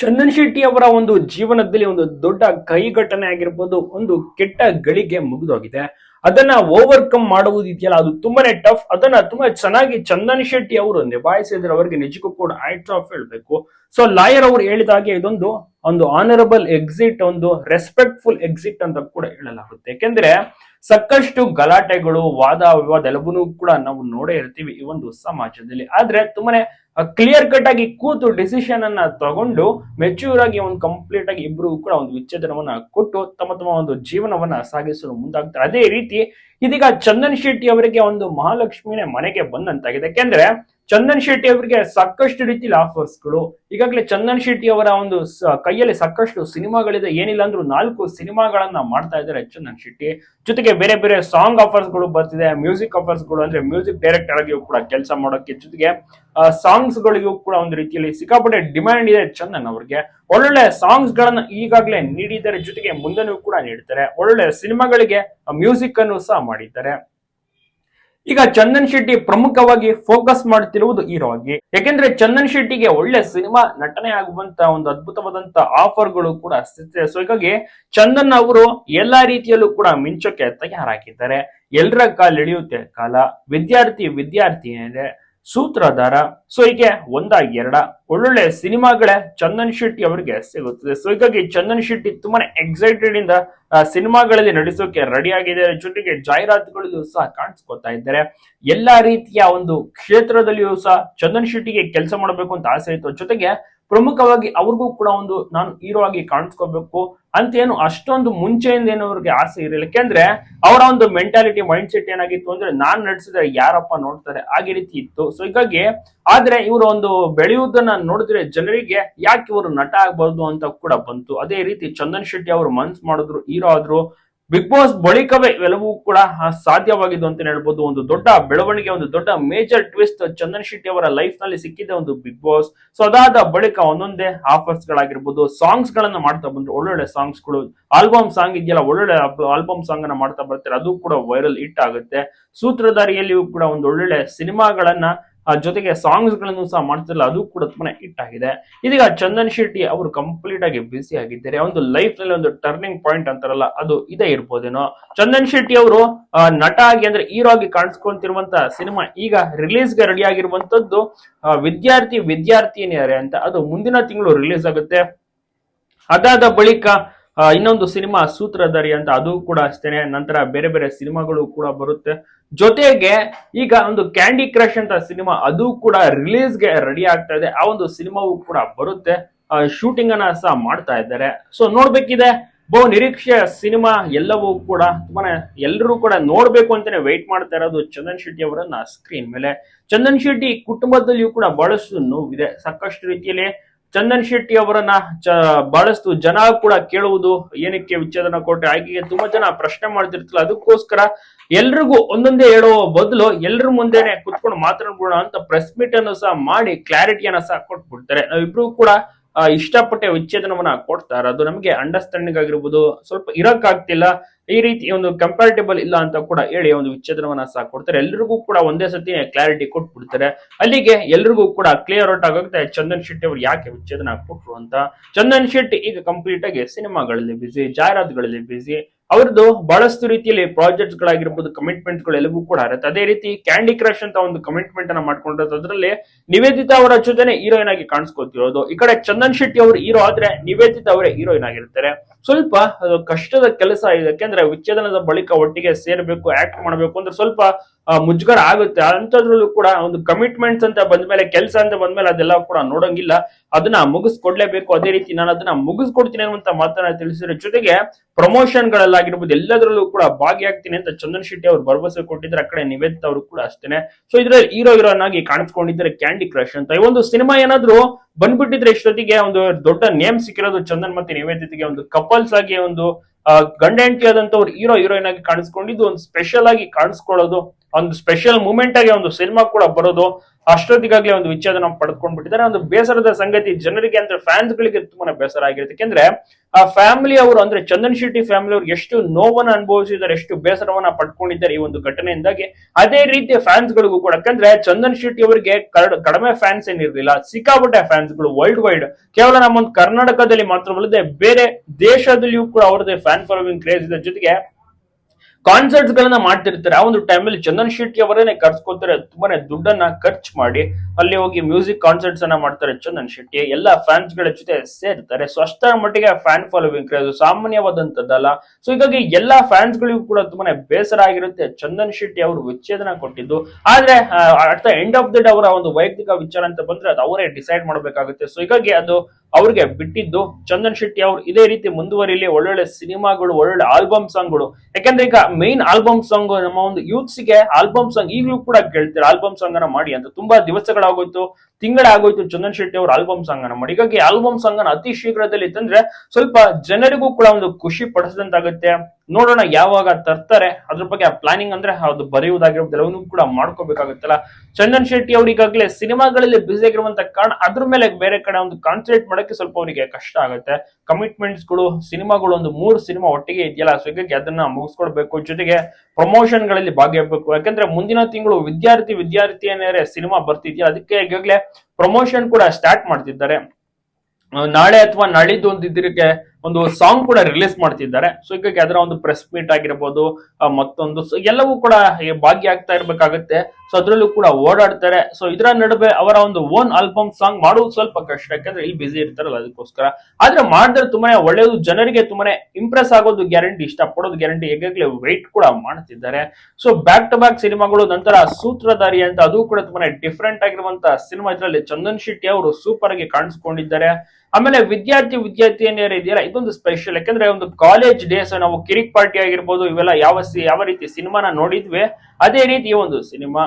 ಚಂದನ್ ಶೆಟ್ಟಿ ಅವರ ಒಂದು ಜೀವನದಲ್ಲಿ ಒಂದು ದೊಡ್ಡ ಕೈಘಟನೆ ಆಗಿರ್ಬೋದು, ಒಂದು ಕೆಟ್ಟ ಗಳಿಗೆ ಮುಗಿದೋಗಿದೆ. ಅದನ್ನ ಓವರ್ಕಮ್ ಮಾಡುವುದಿದೆಯಲ್ಲ ಅದು ತುಂಬಾನೇ ಟಫ್ ಅದನ್ನ ತುಂಬಾ ಚೆನ್ನಾಗಿ ಚಂದನ್ ಶೆಟ್ಟಿ ಅವರು ನಿಭಾಯಿಸಿದ್ರೆ ಅವರಿಗೆ ನಿಜಕ್ಕೂ ಕೂಡ ಆಯ್ಟ್ ಆಫ್ ಹೇಳ್ಬೇಕು. ಸೊ ಲಾಯರ್ ಅವರು ಹೇಳಿದ ಹಾಗೆ ಇದೊಂದು, ಒಂದು ಆನರಬಲ್ ಎಕ್ಸಿಟ್ ಒಂದು ರೆಸ್ಪೆಕ್ಟ್ಫುಲ್ ಎಕ್ಸಿಟ್ ಅಂತ ಕೂಡ ಹೇಳಲಾಗುತ್ತೆ. ಯಾಕೆಂದ್ರೆ ಸಾಕಷ್ಟು ಗಲಾಟೆಗಳು, ವಾದ ವಿವಾದ ಎಲ್ಲವನ್ನೂ ಕೂಡ ನಾವು ನೋಡೇ ಇರ್ತೀವಿ ಈ ಒಂದು ಸಮಾಜದಲ್ಲಿ. ಆದ್ರೆ ತುಂಬಾನೇ ಕ್ಲಿಯರ್ ಕಟ್ ಆಗಿ ಕೂತು ಡಿಸಿಷನ್ ಅನ್ನ ತಗೊಂಡು ಮೆಚೂರ್ ಆಗಿ ಒಂದು ಕಂಪ್ಲೀಟ್ ಆಗಿ ಇಬ್ರು ಕೂಡ ಒಂದು ವಿಚ್ಛೇದನವನ್ನ ಕೊಟ್ಟು ತಮ್ಮ ತಮ್ಮ ಒಂದು ಜೀವನವನ್ನ ಸಾಗಿಸಲು ಮುಂದಾಗ್ತಾರೆ. ಅದೇ ರೀತಿ ಇದೀಗ ಚಂದನ್ ಶೆಟ್ಟಿ ಅವರಿಗೆ ಒಂದು ಮಹಾಲಕ್ಷ್ಮಿನೇ ಮನೆಗೆ ಬಂದಂತಾಗಿದೆ. ಯಾಕೆಂದ್ರೆ ಚಂದನ್ ಶೆಟ್ಟಿ ಅವರಿಗೆ ಸಾಕಷ್ಟು ರೀತಿಯಲ್ಲಿ ಆಫರ್ಸ್ಗಳು ಈಗಾಗಲೇ ಚಂದನ್ ಶೆಟ್ಟಿ ಅವರ ಒಂದು ಕೈಯಲ್ಲಿ ಸಾಕಷ್ಟು ಸಿನಿಮಾಗಳಿದೆ. ಏನಿಲ್ಲ ಅಂದ್ರೂ ನಾಲ್ಕು ಸಿನಿಮಾಗಳನ್ನ ಮಾಡ್ತಾ ಇದ್ದಾರೆ ಚಂದನ್ ಶೆಟ್ಟಿ. ಜೊತೆಗೆ ಬೇರೆ ಬೇರೆ ಸಾಂಗ್ ಆಫರ್ಸ್ಗಳು ಬರ್ತಿದೆ ಮ್ಯೂಸಿಕ್ ಆಫರ್ಸ್ಗಳು ಅಂದ್ರೆ ಮ್ಯೂಸಿಕ್ ಡೈರೆಕ್ಟರ್ ಆಗಿಯೂ ಕೂಡ ಕೆಲಸ ಮಾಡೋಕೆ ಜೊತೆಗೆ ಸಾಂಗ್ಸ್ ಗಳಿಗೂ ಕೂಡ ಒಂದು ರೀತಿಯಲ್ಲಿ ಸಿಕ್ಕಾಪಟ್ಟೆ ಡಿಮ್ಯಾಂಡ್ ಇದೆ ಚಂದನ್ ಅವರಿಗೆ. ಒಳ್ಳೊಳ್ಳೆ ಸಾಂಗ್ಸ್ ಗಳನ್ನ ಈಗಾಗಲೇ ನೀಡಿದ್ದಾರೆ, ಜೊತೆಗೆ ಮುಂದೆನೂ ಕೂಡ ನೀಡ್ತಾರೆ. ಒಳ್ಳೊಳ್ಳೆ ಸಿನಿಮಾಗಳಿಗೆ ಮ್ಯೂಸಿಕ್ ಅನ್ನು ಸಹ ಮಾಡಿದ್ದಾರೆ. ಈಗ ಚಂದನ್ ಶೆಟ್ಟಿ ಪ್ರಮುಖವಾಗಿ ಫೋಕಸ್ ಮಾಡುತ್ತಿರುವುದು ಆಗಿ ಯಾಕೆಂದ್ರೆ ಚಂದನ್ ಶೆಟ್ಟಿಗೆ ಒಳ್ಳೆ ಸಿನಿಮಾ ನಟನೆ ಆಗುವಂತ ಒಂದು ಅದ್ಭುತವಾದಂತ ಆಫರ್ಗಳು ಕೂಡ ಸೊ ಹೀಗಾಗಿ ಚಂದನ್ ಅವರು ಎಲ್ಲಾ ರೀತಿಯಲ್ಲೂ ಕೂಡ ಮಿಂಚಕ್ಕೆ ತಯಾರಾಗಿದ್ದಾರೆ. ಎಲ್ಲರ ಕಾಲ ಎಳೆಯುತ್ತೆ ಕಾಲ. ವಿದ್ಯಾರ್ಥಿ ವಿದ್ಯಾರ್ಥಿ ಏನಿದೆ ಸೂತ್ರಧಾರ. ಸೊ ಹೀಗೆ ಒಂದ ಎರಡ. ಒಳ್ಳೊಳ್ಳೆ ಸಿನಿಮಾಗಳೇ ಚಂದನ್ ಶೆಟ್ಟಿ ಅವರಿಗೆ ಸಿಗುತ್ತದೆ. ಸೊ ಹೀಗಾಗಿ ಚಂದನ್ ಶೆಟ್ಟಿ ತುಂಬಾನೇ ಎಕ್ಸೈಟೆಡ್ ಇಂದ ಸಿನಿಮಾಗಳಲ್ಲಿ ನಡೆಸೋಕೆ ರೆಡಿ ಆಗಿದೆ ಜೊತೆಗೆ ಜಾಹೀರಾತುಗಳಲ್ಲೂ ಸಹ ಕಾಣಿಸ್ಕೊತಾ ಇದ್ದಾರೆ. ಎಲ್ಲಾ ರೀತಿಯ ಒಂದು ಕ್ಷೇತ್ರದಲ್ಲಿಯೂ ಸಹ ಚಂದನ್ ಶೆಟ್ಟಿಗೆ ಕೆಲಸ ಮಾಡಬೇಕು ಅಂತ ಆಸೆ ಇತ್ತು. ಜೊತೆಗೆ ಪ್ರಮುಖವಾಗಿ ಅವ್ರಿಗೂ ಕೂಡ ಒಂದು ನಾನು ಹೀರೋ ಆಗಿ ಕಾಣಿಸ್ಕೋಬೇಕು. ಅಂತ ಏನು ಅಷ್ಟೊಂದು ಮುಂಚೆಯಿಂದ ಏನು ಅವ್ರಿಗೆ ಆಸೆ ಇರಲಿಲ್ಲ. ಯಾಕೆಂದ್ರೆ ಅವರ ಒಂದು ಮೆಂಟಾಲಿಟಿ ಮೈಂಡ್ ಸೆಟ್ ಏನಾಗಿತ್ತು ಅಂದ್ರೆ ನಾನ್ ನಡೆಸಿದ್ರೆ ಯಾರಪ್ಪ ನೋಡ್ತಾರೆ ಹಾಗೆ ರೀತಿ ಇತ್ತು. ಸೊ ಹೀಗಾಗಿ ಆದ್ರೆ ಇವರು ಒಂದು ಬೆಳೆಯುವುದನ್ನ ನೋಡಿದ್ರೆ ಜನರಿಗೆ ಯಾಕೆ ಇವರು ನಟ ಆಗ್ಬಾರ್ದು ಅಂತ ಕೂಡ ಬಂತು. ಅದೇ ರೀತಿ ಚಂದನ್ ಶೆಟ್ಟಿ ಅವರು ಮನ್ಸ್ ಮಾಡಿದ್ರು, ಹೀರೋ ಆದ್ರು. ಬಿಗ್ ಬಾಸ್ ಬಳಿಕವೇ ಇವೆಲ್ಲವೂ ಕೂಡ ಸಾಧ್ಯವಾಗಿದ್ದು ಅಂತ ಹೇಳ್ಬೋದು. ಒಂದು ದೊಡ್ಡ ಬೆಳವಣಿಗೆ, ಒಂದು ದೊಡ್ಡ ಮೇಜರ್ ಟ್ವಿಸ್ಟ್ ಚಂದನ್ ಶೆಟ್ಟಿ ಅವರ ಲೈಫ್ನಲ್ಲಿ ಸಿಕ್ಕಿದ್ದ ಒಂದು ಬಿಗ್ ಬಾಸ್ ಸೊ ಅದಾದ ಬಳಿಕ ಒಂದೊಂದೇ ಆಫರ್ಸ್ ಗಳಾಗಿರ್ಬೋದು ಸಾಂಗ್ಸ್ ಗಳನ್ನ ಮಾಡ್ತಾ ಬಂದ್ರು. ಒಳ್ಳೊಳ್ಳೆ ಸಾಂಗ್ಸ್ಗಳು ಆಲ್ಬಮ್ ಸಾಂಗ್ ಇದೆಯಲ್ಲ, ಒಳ್ಳೊಳ್ಳೆ ಆಲ್ಬಮ್ ಸಾಂಗ್ ಅನ್ನ ಮಾಡ್ತಾ ಬರ್ತಾರೆ. ಅದು ಕೂಡ ವೈರಲ್ ಹಿಟ್ ಆಗುತ್ತೆ. ಸೂತ್ರಧಾರಿಯಲ್ಲಿಯೂ ಕೂಡ ಒಂದು ಒಳ್ಳೊಳ್ಳೆ ಸಿನಿಮಾಗಳನ್ನ ಜೊತೆಗೆ ಸಾಂಗ್ಸ್ಗಳನ್ನು ಸಹ ಮಾಡ್ತಿರಲ್ಲ ಅದು ಕೂಡ ತುಂಬಾ ಹಿಟ್ ಆಗಿದೆ. ಇದೀಗ ಚಂದನ್ ಶೆಟ್ಟಿ ಅವರು ಕಂಪ್ಲೀಟ್ ಆಗಿ ಬ್ಯುಸಿ ಆಗಿದ್ದಾರೆ. ಒಂದು ಲೈಫ್ನಲ್ಲಿ ಒಂದು ಟರ್ನಿಂಗ್ ಪಾಯಿಂಟ್ ಅಂತಾರಲ್ಲ, ಅದು ಇದೇ ಇರ್ಬೋದೇನೋ. ಚಂದನ್ ಶೆಟ್ಟಿ ಅವರು ನಟ ಆಗಿ ಅಂದ್ರೆ ಹೀರೋ ಆಗಿ ಕಾಣಿಸ್ಕೊಂತಿರುವಂತ ಸಿನಿಮಾ ಈಗ ರಿಲೀಸ್ಗೆ ರೆಡಿ ಆಗಿರುವಂತದ್ದು ವಿದ್ಯಾರ್ಥಿ ವಿದ್ಯಾರ್ಥಿನಿಯರೇ ಅಂತ. ಅದು ಮುಂದಿನ ತಿಂಗಳು ರಿಲೀಸ್ ಆಗುತ್ತೆ. ಅದಾದ ಬಳಿಕ ಇನ್ನೊಂದು ಸಿನಿಮಾ ಸೂತ್ರಧಾರಿ ಅಂತ ಅದು ಕೂಡ ಅಷ್ಟೇನೆ. ನಂತರ ಬೇರೆ ಬೇರೆ ಸಿನಿಮಾಗಳು ಕೂಡ ಬರುತ್ತೆ. ಜೊತೆಗೆ ಈಗ ಒಂದು ಕ್ಯಾಂಡಿ ಕ್ರಶ್ ಅಂತ ಸಿನಿಮಾ ಅದು ಕೂಡ ರಿಲೀಸ್ಗೆ ರೆಡಿ ಆಗ್ತಾ ಇದೆ. ಆ ಒಂದು ಸಿನಿಮಾವು ಕೂಡ ಬರುತ್ತೆ. ಶೂಟಿಂಗ್ ಅನ್ನ ಸಹ ಮಾಡ್ತಾ ಇದ್ದಾರೆ. ಸೊ ನೋಡ್ಬೇಕಿದೆ. ಬಹು ನಿರೀಕ್ಷೆಯ ಸಿನಿಮಾ ಎಲ್ಲವೂ ಕೂಡ ತುಂಬಾನೇ ಎಲ್ಲರೂ ಕೂಡ ನೋಡ್ಬೇಕು ಅಂತಾನೆ ವೆಯ್ಟ್ ಮಾಡ್ತಾ ಇರೋದು ಚಂದನ್ ಶೆಟ್ಟಿ ಅವರನ್ನ ಸ್ಕ್ರೀನ್ ಮೇಲೆ. ಚಂದನ್ ಶೆಟ್ಟಿ ಕುಟುಂಬದಲ್ಲಿಯೂ ಕೂಡ ಬಹಳಷ್ಟು ನೋವಿದೆ. ಸಾಕಷ್ಟು ರೀತಿಯಲ್ಲಿ ಚಂದನ್ ಶೆಟ್ಟಿ ಅವರನ್ನ ಚ, ಬಹಳಷ್ಟು ಜನ ಕೂಡ ಕೇಳುವುದು ಏನಕ್ಕೆ ವಿಚ್ಛೇದನ ಕೊಟ್ಟೆ ಆಕೆಗೆ ತುಂಬಾ ಜನ ಪ್ರಶ್ನೆ ಮಾಡ್ತಿರ್ತಲ್ಲ. ಅದಕ್ಕೋಸ್ಕರ ಎಲ್ರಿಗೂ ಒಂದೊಂದೇ ಹೇಳುವ ಬದಲು ಎಲ್ರ ಮುಂದೆನೆ ಕುತ್ಕೊಂಡು ಮಾತಾಡ್ಬೋಣ ಅಂತ ಪ್ರೆಸ್ ಮೀಟ್ ಅನ್ನು ಸಹ ಮಾಡಿ ಕ್ಲಾರಿಟಿಯನ್ನ ಸಹ ಕೊಟ್ಬಿಡ್ತಾರೆ. ನಾವಿಬ್ರು ಕೂಡ ಇಷ್ಟಪಟ್ಟೆ ವಿಚ್ಛೇದನವನ್ನ ಕೊಡ್ತಾರೆ ಅದು ನಮಗೆ ಅಂಡರ್ಸ್ಟ್ಯಾಂಡಿಂಗ್ ಆಗಿರ್ಬೋದು. ಸ್ವಲ್ಪ ಇರಕ್ ಆಗ್ತಿಲ್ಲ ಈ ರೀತಿ ಒಂದು ಕಂಪ್ಯಾರಿಟೇಬಲ್ ಇಲ್ಲ ಅಂತ ಕೂಡ ಹೇಳಿ ಒಂದು ವಿಚ್ಛೇದನವನ್ನ ಸಹ ಕೊಡ್ತಾರೆ. ಎಲ್ರಿಗೂ ಕೂಡ ಒಂದೇ ಸತಿ ಕ್ಲಾರಿಟಿ ಕೊಟ್ಬಿಡ್ತಾರೆ. ಅಲ್ಲಿಗೆ ಎಲ್ರಿಗೂ ಕೂಡ ಕ್ಲಿಯರ್ ಔಟ್ ಆಗುತ್ತೆ ಚಂದನ್ ಶೆಟ್ಟಿ ಅವರು ಯಾಕೆ ವಿಚ್ಛೇದನ ಕೊಟ್ರು ಅಂತ? ಚಂದನ್ ಶೆಟ್ಟಿ ಈಗ ಕಂಪ್ಲೀಟ್ ಆಗಿ ಸಿನಿಮಾಗಳಲ್ಲಿ ಬಿಸಿ ಜಾಹೀರಾತುಗಳಲ್ಲಿ ಬಿಸಿ ಅವ್ರದ್ದು ಬಹಳಷ್ಟು ರೀತಿಯಲ್ಲಿ ಪ್ರಾಜೆಕ್ಟ್ಸ್ ಗಳಾಗಿರ್ಬೋದು ಕಮಿಟ್ಮೆಂಟ್ಗಳು ಎಲ್ಲವೂ ಕೂಡ ಇರುತ್ತೆ. ಅದೇ ರೀತಿ ಕ್ಯಾಂಡಿ ಕ್ರಶ್ ಅಂತ ಒಂದು ಕಮಿಟ್ಮೆಂಟ್ ಅನ್ನ ಮಾಡ್ಕೊಂಡಿರೋದು. ಅದರಲ್ಲಿ ನಿವೇದಿತಾ ಅವರ ಜೊತೆನೆ ಹೀರೋಯಿನ್ ಆಗಿ ಕಾಣಿಸ್ಕೊತಿರೋದು. ಈ ಕಡೆ ಚಂದನ್ ಶೆಟ್ಟಿ ಅವರು ಹೀರೋ ಆದ್ರೆ ನಿವೇದಿತಾ ಅವರೇ ಹೀರೋಯಿನ್ ಆಗಿರ್ತಾರೆ. ಸ್ವಲ್ಪ ಕಷ್ಟದ ಕೆಲಸ ಇದಕ್ಕೆ ಅಂದ್ರೆ ವಿಚ್ಛೇದನದ ಬಳಿಕ ಒಟ್ಟಿಗೆ ಸೇರ್ಬೇಕು ಆಕ್ಟ್ ಮಾಡಬೇಕು ಅಂದ್ರೆ ಸ್ವಲ್ಪ ಮುಜುಗರ ಆಗುತ್ತೆ. ಅಂತದ್ರಲ್ಲೂ ಕೂಡ ಒಂದು ಕಮಿಟ್ಮೆಂಟ್ಸ್ ಅಂತ ಬಂದ್ಮೇಲೆ ಕೆಲಸ ಅಂತ ಬಂದ್ಮೇಲೆ ಅದೆಲ್ಲ ಕೂಡ ನೋಡಂಗಿಲ್ಲ. ಅದನ್ನ ಮುಗಿಸ್ಕೊಡ್ಲೇಬೇಕು. ಅದೇ ರೀತಿ ನಾನು ಅದನ್ನ ಮುಗಿಸ್ಕೊಡ್ತೀನಿ ಅನ್ನುವಂತ ಮಾತನ್ನ ತಿಳಿಸಿದ್ರೆ, ಜೊತೆಗೆ ಪ್ರಮೋಷನ್ ಗಳಲ್ಲಾಗಿರ್ಬೋದು ಎಲ್ಲದರಲ್ಲೂ ಕೂಡ ಭಾಗಿಯಾಗ್ತೀನಿ ಅಂತ ಚಂದನ್ ಶೆಟ್ಟಿ ಅವರು ಭರವಸೆ ಕೊಟ್ಟಿದ್ರೆ ಆ ಕಡೆ ನಿವೇದಿತ ಅವರು ಕೂಡ ಅಷ್ಟೇನೆ. ಸೊ ಇದ್ರಲ್ಲಿ ಹೀರೋ ಹೀರೋನ್ ಆಗಿ ಕಾಣಿಸ್ಕೊಂಡಿದ್ದಾರೆ ಕ್ಯಾಂಡಿ ಕ್ರಶ್ ಅಂತ. ಈ ಒಂದು ಸಿನಿಮಾ ಏನಾದ್ರು ಬಂದ್ಬಿಟ್ಟಿದ್ರೆ ಇಷ್ಟೊತ್ತಿಗೆ ಒಂದು ದೊಡ್ಡ ನೇಮ್ ಸಿಕ್ಕಿರೋದು ಚಂದನ್ ಮತ್ತೆ ನಿವೇದಿತೆಗೆ ಒಂದು ಕಪಲ್ಸ್ ಆಗಿ ಒಂದು ಗಂಡ ಹೆಂಡತಿ ಆದಂತವ್ರು ಹೀರೋ, ಹೀರೋಯಿನ್ ಆಗಿ ಕಾಣಿಸ್ಕೊಂಡಿದ್ದು ಒಂದು ಸ್ಪೆಷಲ್ ಆಗಿ ಕಾಣಿಸ್ಕೊಳ್ಳೋದು, ಒಂದು ಸ್ಪೆಷಲ್ ಮೂಮೆಂಟ್ ಆಗಿ ಒಂದು ಸಿನಿಮಾ ಕೂಡ ಬರೋದು. ಅಷ್ಟೊತ್ತಿಗಾಗ್ಲೇ ಒಂದು ವಿಚ್ಛೇದನ ಪಡೆದುಕೊಂಡ್ಬಿಟ್ಟಿದ್ದಾರೆ ಒಂದು ಬೇಸರದ ಸಂಗತಿ ಜನರಿಗೆ ಅಂದ್ರೆ ಫ್ಯಾನ್ಸ್ ಗಳಿಗೆ ತುಂಬಾ ಬೇಸರ ಆಗಿರುತ್ತೆ. ಯಾಕೆಂದ್ರೆ ಆ ಫ್ಯಾಮಿಲಿ ಅವರು ಅಂದ್ರೆ ಚಂದನ್ ಶೆಟ್ಟಿ ಫ್ಯಾಮಿಲಿ ಅವ್ರು ಎಷ್ಟು ನೋವನ್ನು ಅನುಭವಿಸಿದ್ದಾರೆ, ಎಷ್ಟು ಬೇಸರವನ್ನ ಪಡ್ಕೊಂಡಿದ್ದಾರೆ ಈ ಒಂದು ಘಟನೆಯಿಂದಾಗಿ ಅದೇ ರೀತಿಯ ಫ್ಯಾನ್ಸ್ ಗಳಿಗೂ ಕೂಡ. ಯಾಕಂದ್ರೆ ಚಂದನ್ ಶೆಟ್ಟಿ ಅವರಿಗೆ ಕಡ್- ಕಡಿಮೆ ಫ್ಯಾನ್ಸ್ ಏನಿರಲಿಲ್ಲ ಸಿಕ್ಕಾಪಟ್ಟೆ ಫ್ಯಾನ್ಸ್ಗಳು ವರ್ಲ್ಡ್ ವೈಡ್ ಕೇವಲ ನಮ್ಮ ಒಂದು ಕರ್ನಾಟಕದಲ್ಲಿ ಮಾತ್ರವಲ್ಲದೆ ಬೇರೆ ದೇಶದಲ್ಲಿಯೂ ಕೂಡ ಅವರದೇ ಫ್ಯಾನ್ ಫಾಲೋವಿಂಗ್ ಕ್ರೇಜ್ ಇದೆ ಜೊತೆಗೆ ಕಾನ್ಸರ್ಟ್ಸ್ ಗಳನ್ನ ಮಾಡ್ತಿರ್ತಾರೆ. ಆ ಒಂದು ಟೈಮಲ್ಲಿ ಚಂದನ್ ಶೆಟ್ಟಿ ಅವರೇನೆ ಕರ್ಸ್ಕೊತಾರೆ ತುಂಬಾನೇ ದುಡ್ಡನ್ನ ಖರ್ಚು ಮಾಡಿ ಅಲ್ಲಿ ಹೋಗಿ ಮ್ಯೂಸಿಕ್ ಕಾನ್ಸರ್ಟ್ಸ್ ಅನ್ನ ಮಾಡ್ತಾರೆ ಚಂದನ್ ಶೆಟ್ಟಿ. ಎಲ್ಲ ಫ್ಯಾನ್ಸ್ಗಳ ಜೊತೆ ಸೇರ್ತಾರೆ. ಸೊ ಅಷ್ಟರ ಮಟ್ಟಿಗೆ ಫ್ಯಾನ್ ಫಾಲೋವಿಂಗ್ ಕ್ರೇಜ್ ಸಾಮಾನ್ಯವಾದಂತದ್ದಲ್ಲ. ಸೊ ಹೀಗಾಗಿ ಎಲ್ಲಾ ಫ್ಯಾನ್ಸ್ ಗಳಿಗೂ ಕೂಡ ತುಂಬಾನೇ ಬೇಸರ ಆಗಿರುತ್ತೆ ಚಂದನ್ ಶೆಟ್ಟಿ ಅವರು ವಿಚ್ಛೇದನ ಕೊಟ್ಟಿದ್ದು. ಆದ್ರೆ at the end of the day ಅವರ ಒಂದು ವೈಯಕ್ತಿಕ ವಿಚಾರ ಅಂತ ಬಂದ್ರೆ ಅದು ಅವರೇ ಡಿಸೈಡ್ ಮಾಡಬೇಕಾಗುತ್ತೆ. ಸೊ ಹೀಗಾಗಿ ಅದು ಅವ್ರಿಗೆ ಬಿಟ್ಟಿದ್ದು ಚಂದನ್ ಶೆಟ್ಟಿ ಅವ್ರು ಇದೇ ರೀತಿ ಮುಂದುವರಿಲಿ, ಒಳ್ಳೊಳ್ಳೆ ಸಿನಿಮಾಗಳು, ಒಳ್ಳೊಳ್ಳೆ ಆಲ್ಬಮ್ ಸಾಂಗ್ಗಳು. ಯಾಕಂದ್ರೆ ಈಗ ಮೈನ್ ಆಲ್ಬಮ್ ಸಾಂಗ್ ನಮ್ಮ ಒಂದು ಯೂತ್ಸ್ಗೆ ಆಲ್ಬಮ್ ಸಾಂಗ್ ಈಗಲೂ ಕೂಡ ಕೇಳ್ತಾರೆ, ಆಲ್ಬಮ್ ಸಾಂಗ್ ಅನ್ನ ಮಾಡಿ ಅಂತ. ತುಂಬಾ ದಿವಸಗಳಾಗೋಯ್ತು, ತಿಂಗಳಾಗೋಯ್ತು ಚಂದನ್ ಶೆಟ್ಟಿ ಅವರು ಆಲ್ಬಮ್ ಸಾಂಗ್ ಅನ್ನ ಮಾಡಿ. ಹೀಗಾಗಿ ಆಲ್ಬಮ್ ಸಾಂಗ್ ಅನ್ನ ಅತಿ ಶೀಘ್ರದಲ್ಲಿ ತಂದ್ರೆ ಸ್ವಲ್ಪ ಜನರಿಗೂ ಕೂಡ ಒಂದು ಖುಷಿ ಪಡಿಸಿದಂತಾಗುತ್ತೆ. ನೋಡೋಣ ಯಾವಾಗ ತರ್ತಾರೆ. ಅದ್ರ ಬಗ್ಗೆ ಪ್ಲಾನಿಂಗ್ ಅಂದ್ರೆ ಅದು ಬರೆಯುವುದಾಗಿರ್ಬೋದು, ಎಲ್ಲವನ್ನೂ ಕೂಡ ಮಾಡ್ಕೋಬೇಕಾಗುತ್ತಲ್ಲ. ಚಂದನ್ ಶೆಟ್ಟಿ ಅವರು ಈಗಾಗಲೇ ಸಿನಿಮಾಗಳಲ್ಲಿ ಬ್ಯುಸಿ ಆಗಿರುವಂತ ಕಾರಣ ಅದ್ರ ಮೇಲೆ ಬೇರೆ ಕಡೆ ಒಂದು ಕಾನ್ಸಂಟ್ರೇಟ್ ಮಾಡೋಕೆ ಸ್ವಲ್ಪ ಅವರಿಗೆ ಕಷ್ಟ ಆಗುತ್ತೆ. ಕಮಿಟ್ಮೆಂಟ್ಸ್ಗಳು, ಸಿನಿಮಾಗಳು ಒಂದು ಮೂರು ಸಿನಿಮಾ ಒಟ್ಟಿಗೆ ಇದೆಯಲ್ಲ, ಸೊ ಹೀಗಾಗಿ ಅದನ್ನ ಮುಗಿಸ್ಕೊಡ್ಬೇಕು. ಜೊತೆಗೆ ಪ್ರಮೋಷನ್ಗಳಲ್ಲಿ ಭಾಗಿಯಾಗಬೇಕು. ಯಾಕಂದ್ರೆ ಮುಂದಿನ ತಿಂಗಳು ವಿದ್ಯಾರ್ಥಿ ವಿದ್ಯಾರ್ಥಿ ವಿದ್ಯಾರ್ಥಿನಿಯರೇ ಸಿನಿಮಾ ಬರ್ತಿದೆಯಲ್ಲ ಅದಕ್ಕೆ ಈಗಾಗಲೇ ಪ್ರಮೋಷನ್ ಕೂಡ ಸ್ಟಾರ್ಟ್ ಮಾಡ್ತಿದ್ದಾರೆ. ನಾಳೆ ಅಥವಾ ನಾಳಿದ್ದು ಒಂದು ಇದಕ್ಕೆ ಒಂದು ಸಾಂಗ್ ಕೂಡ ರಿಲೀಸ್ ಮಾಡ್ತಿದ್ದಾರೆ. ಸೊ ಈಗ ಅದರ ಒಂದು ಪ್ರೆಸ್ ಮೀಟ್ ಆಗಿರ್ಬೋದು ಮತ್ತೊಂದು ಸೊ, ಎಲ್ಲವೂ ಕೂಡ ಭಾಗ್ಯ ಭಾಗಿಯಾಗ್ತಾ ಇರ್ಬೇಕಾಗತ್ತೆ. ಸೊ ಅದರಲ್ಲೂ ಕೂಡ ಓಡಾಡ್ತಾರೆ. ಸೊ ಇದರ ನಡುವೆ ಅವರ ಒಂದು ಓನ್ ಆಲ್ಬಮ್ ಸಾಂಗ್ ಮಾಡುವುದು ಸ್ವಲ್ಪ ಕಷ್ಟ. ಯಾಕಂದ್ರೆ ಇಲ್ಲಿ ಬಿಸಿ ಇರ್ತಾರಲ್ಲ ಅದಕ್ಕೋಸ್ಕರ. ಆದ್ರೆ ಮಾಡಿದ್ರೆ ತುಂಬಾನೇ ಒಳ್ಳೆಯದು. ಜನರಿಗೆ ತುಂಬಾನೇ ಇಂಪ್ರೆಸ್ ಆಗೋದು ಗ್ಯಾರಂಟಿ ಇಷ್ಟಪಡೋದು ಗ್ಯಾರಂಟಿ ಈಗಾಗಲೇ ವೆಯ್ಟ್ ಕೂಡ ಮಾಡ್ತಿದ್ದಾರೆ. ಸೊ ಬ್ಯಾಕ್ ಟು ಬ್ಯಾಕ್ ಸಿನಿಮಾಗಳು, ನಂತರ ಸೂತ್ರಧಾರಿ ಅಂತ, ಅದು ಕೂಡ ತುಂಬಾನೇ ಡಿಫ್ರೆಂಟ್ ಆಗಿರುವಂತಹ ಸಿನಿಮಾ ಇದರಲ್ಲಿ ಚಂದನ್ ಶೆಟ್ಟಿ ಅವರು ಸೂಪರ್ ಆಗಿ ಕಾಣಿಸ್ಕೊಂಡಿದ್ದಾರೆ. ಆಮೇಲೆ ವಿದ್ಯಾರ್ಥಿ ವಿದ್ಯಾರ್ಥಿನಿಯರು ಇದೆಯಲ್ಲ, ಇದೊಂದು ಸ್ಪೆಷಲ್ ಯಾಕಂದ್ರೆ ಒಂದು ಕಾಲೇಜ್ ಡೇಸ್ ನಾವು ಕಿರಿಕ್ ಪಾರ್ಟಿ ಆಗಿರ್ಬೋದು, ಇವೆಲ್ಲ ಯಾವ ಯಾವ ರೀತಿ ಸಿನಿಮಾನ ನೋಡಿದ್ವಿ, ಅದೇ ರೀತಿ ಒಂದು ಸಿನಿಮಾ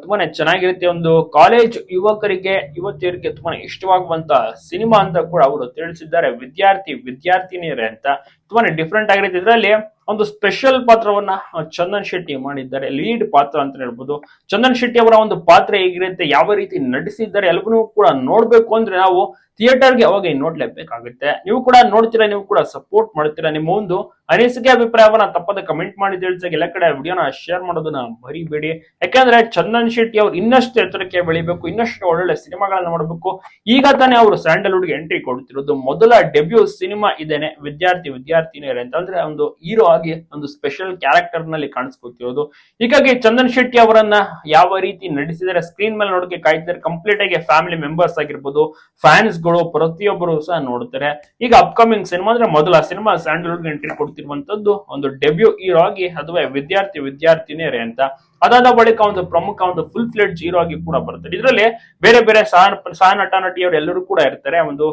ತುಂಬಾನೇ ಚೆನ್ನಾಗಿರುತ್ತೆ. ಒಂದು ಕಾಲೇಜ್ ಯುವಕರಿಗೆ ಯುವತಿಯರಿಗೆ ತುಂಬಾನೇ ಇಷ್ಟವಾಗುವಂತ ಸಿನಿಮಾ ಅಂತ ಕೂಡ ಅವರು ತಿಳಿಸಿದ್ದಾರೆ. ವಿದ್ಯಾರ್ಥಿ ವಿದ್ಯಾರ್ಥಿನಿಯರೇ ಅಂತ ತುಂಬಾನೇ ಡಿಫ್ರೆಂಟ್ ಆಗಿರುತ್ತೆ ಇದರಲ್ಲಿ ಒಂದು ಸ್ಪೆಷಲ್ ಪಾತ್ರವನ್ನ ಚಂದನ್ ಶೆಟ್ಟಿ ಮಾಡಿದ್ದಾರೆ ಲೀಡ್ ಪಾತ್ರ ಅಂತ ಹೇಳ್ಬೋದು. ಚಂದನ್ ಶೆಟ್ಟಿ ಅವರ ಒಂದು ಪಾತ್ರ ಹೇಗಿರುತ್ತೆ, ಯಾವ ರೀತಿ ನಟಿಸಿದ್ದಾರೆ ಎಲ್ಲವನ್ನೂ ಕೂಡ ನೋಡ್ಬೇಕು ಅಂದ್ರೆ ನಾವು ಥಿಯೇಟರ್ಗೆ ಅವಾಗ ನೋಡ್ಲೇಬೇಕಾಗುತ್ತೆ. ನೀವು ಕೂಡ ನೋಡ್ತೀರಾ, ನೀವು ಕೂಡ ಸಪೋರ್ಟ್ ಮಾಡ್ತೀರಾ? ನಿಮ್ಮ ಒಂದು ಅನಿಸಿಕೆ ಅಭಿಪ್ರಾಯವನ್ನ ತಪ್ಪದೆ ಕಮೆಂಟ್ ಮಾಡಿ ತಿಳಿಸಿ ಎಲ್ಲ ಕಡೆ ವಿಡಿಯೋನ ಶೇರ್ ಮಾಡೋದನ್ನ ಮರಿಬೇಡಿ. ಯಾಕಂದ್ರೆ ಚಂದನ್ ಶೆಟ್ಟಿ ಅವ್ರು ಇನ್ನಷ್ಟು ಎತ್ತರಕ್ಕೆ ಬೆಳಿಬೇಕು, ಇನ್ನಷ್ಟು ಒಳ್ಳೊಳ್ಳೆ ಸಿನಿಮಾಗಳನ್ನ ಮಾಡಬೇಕು ಈಗ ತಾನೇ ಅವರು ಸ್ಯಾಂಡಲ್ವುಡ್ಗೆ ಎಂಟ್ರಿ ಕೊಡ್ತಿರೋದು. ಮೊದಲ ಡೆಬ್ಯೂ ಸಿನಿಮಾ ಇದೇನೆ. ವಿದ್ಯಾರ್ಥಿ ವಿದ್ಯಾರ್ಥಿ ವಿದ್ಯಾರ್ಥಿನಿಯರೇ ಅಂತ ಅಂದ್ರೆ ಒಂದು ಹೀರೋ ಆಗಿ ಒಂದು ಸ್ಪೆಷಲ್ ಕ್ಯಾರೆಕ್ಟರ್ನಲ್ಲಿ ಕಾಣಿಸ್ಕೊತಿರೋದು. ಹೀಗಾಗಿ ಚಂದನ್ ಶೆಟ್ಟಿ ಅವರನ್ನ ಯಾವ ರೀತಿ ನಡೆಸಿದರೆ ಸ್ಕ್ರೀನ್ ಮೇಲೆ ನೋಡಕ್ಕೆ ಕಾಯ್ತಿದ್ದಾರೆ. ಕಂಪ್ಲೀಟ್ ಆಗಿ ಫ್ಯಾಮಿಲಿ ಮೆಂಬರ್ಸ್ ಆಗಿರ್ಬೋದು ಫ್ಯಾನ್ಸ್ಗಳು ಪ್ರತಿಯೊಬ್ಬರು ಸಹ ನೋಡ್ತಾರೆ. ಈಗ ಅಪ್ಕಮಿಂಗ್ ಸಿನಿಮಾ ಅಂದ್ರೆ ಮೊದಲ ಸಿನಿಮಾ ಸ್ಯಾಂಡಲ್ವುಡ್ ಎಂಟ್ರಿ ಕೊಡ್ತಿರುವಂತದ್ದು ಒಂದು ಡೆಬ್ಯೂ ಹೀರೋ ಆಗಿ, ಅಥವಾ ವಿದ್ಯಾರ್ಥಿ ವಿದ್ಯಾರ್ಥಿನಿಯರೇ ಅಂತ. ಅದಾದ ಬಳಿಕ ಒಂದು ಪ್ರಮುಖ ಒಂದು ಫುಲ್ ಫ್ಲೆಡ್ ಜೀರೋ ಆಗಿ ಕೂಡ ಬರುತ್ತೆ. ಇದರಲ್ಲಿ ಬೇರೆ ಬೇರೆ ಸಹ ಸಹ ನಟ ನಟಿಯವರು ಎಲ್ಲರೂ ಕೂಡ ಇರ್ತಾರೆ. ಒಂದು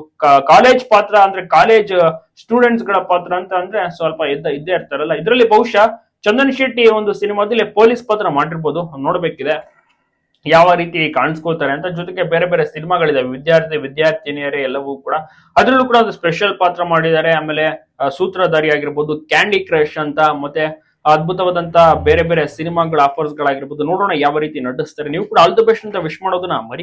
ಕಾಲೇಜ್ ಪಾತ್ರ ಅಂದ್ರೆ ಕಾಲೇಜ್ ಸ್ಟೂಡೆಂಟ್ಸ್ಗಳ ಪಾತ್ರ ಅಂತ ಅಂದ್ರೆ ಸ್ವಲ್ಪ ಇದ್ದ ಇದ್ದೇ ಇರ್ತಾರಲ್ಲ. ಇದರಲ್ಲಿ ಬಹುಶಃ ಚಂದನ್ ಶೆಟ್ಟಿ ಒಂದು ಸಿನಿಮಾದಲ್ಲಿ ಪೊಲೀಸ್ ಪಾತ್ರ ಮಾಡಿರ್ಬೋದು. ನೋಡ್ಬೇಕಿದೆ. ಯಾವ ರೀತಿ ಕಾಣಿಸ್ಕೊಳ್ತಾರೆ ಅಂತ. ಜೊತೆಗೆ ಬೇರೆ ಬೇರೆ ಸಿನಿಮಾಗಳಿದಾವೆ. ವಿದ್ಯಾರ್ಥಿ ವಿದ್ಯಾರ್ಥಿನಿಯರೇ ಎಲ್ಲವೂ ಕೂಡ. ಅದರಲ್ಲೂ ಕೂಡ ಒಂದು ಸ್ಪೆಷಲ್ ಪಾತ್ರ ಮಾಡಿದ್ದಾರೆ. ಆಮೇಲೆ ಸೂತ್ರಧಾರಿ ಆಗಿರ್ಬೋದು ಕ್ಯಾಂಡಿ ಕ್ರಶ್ ಅಂತ, ಮತ್ತೆ ಅದ್ಭುತವಾದಂತ ಬೇರೆ ಬೇರೆ ಸಿನಿಮಾಗಳ ಆಫರ್ಸ್ ಗಳಾಗಿರ್ಬೋದು, ನೋಡೋಣ ಯಾವ ರೀತಿ ನಟಿಸ್ತಾರೆ ನೀವು ಕೂಡ ಆಲ್ ದ ಬೆಸ್ಟ್ ಅಂತ ವಿಶ್ ಮಾಡೋದನ್ನ ಮರಿ